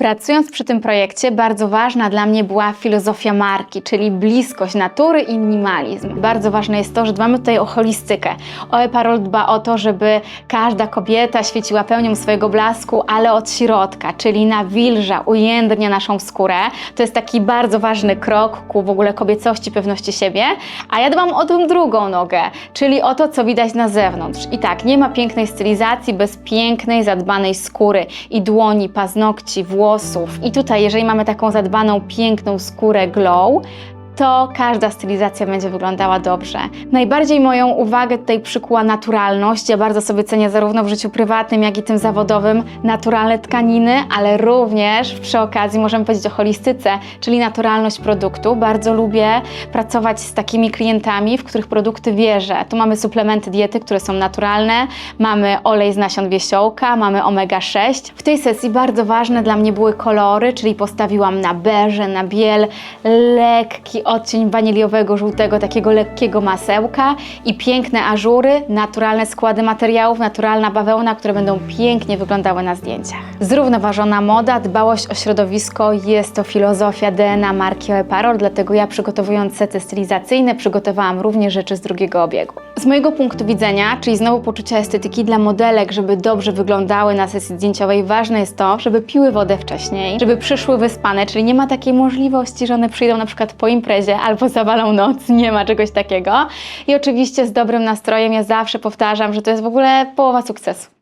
Pracując przy tym projekcie, bardzo ważna dla mnie była filozofia marki, czyli bliskość natury i minimalizm. Bardzo ważne jest to, że dbamy tutaj o holistykę. Oe Parol dba o to, żeby każda kobieta świeciła pełnią swojego blasku, ale od środka, czyli nawilża, ujędrnia naszą skórę. To jest taki bardzo ważny krok ku w ogóle kobiecości, pewności siebie. A ja dbam o tą drugą nogę, czyli o to, co widać na zewnątrz. I tak, nie ma pięknej stylizacji bez pięknej, zadbanej skóry i dłoni, paznokci, włosów. I tutaj, jeżeli mamy taką zadbaną, piękną skórę glow, to każda stylizacja będzie wyglądała dobrze. Najbardziej moją uwagę tutaj przykuła naturalność. Ja bardzo sobie cenię zarówno w życiu prywatnym, jak i tym zawodowym naturalne tkaniny, ale również przy okazji możemy powiedzieć o holistyce, czyli naturalność produktu. Bardzo lubię pracować z takimi klientami, w których produkty wierzę. Tu mamy suplementy diety, które są naturalne, mamy olej z nasion wiesiołka, mamy omega-6. W tej sesji bardzo ważne dla mnie były kolory, czyli postawiłam na beże, na biel, lekki odcień waniliowego, żółtego, takiego lekkiego masełka i piękne ażury, naturalne składy materiałów, naturalna bawełna, które będą pięknie wyglądały na zdjęciach. Zrównoważona moda, dbałość o środowisko jest to filozofia DNA marki Oe Parol, dlatego ja przygotowując sety stylizacyjne przygotowałam również rzeczy z drugiego obiegu. Z mojego punktu widzenia, czyli znowu poczucia estetyki dla modelek, żeby dobrze wyglądały na sesji zdjęciowej, ważne jest to, żeby piły wodę wcześniej, żeby przyszły wyspane, czyli nie ma takiej możliwości, że one przyjdą na przykład po imprezie albo zawalą noc, nie ma czegoś takiego. I oczywiście z dobrym nastrojem, ja zawsze powtarzam, że to jest w ogóle połowa sukcesu.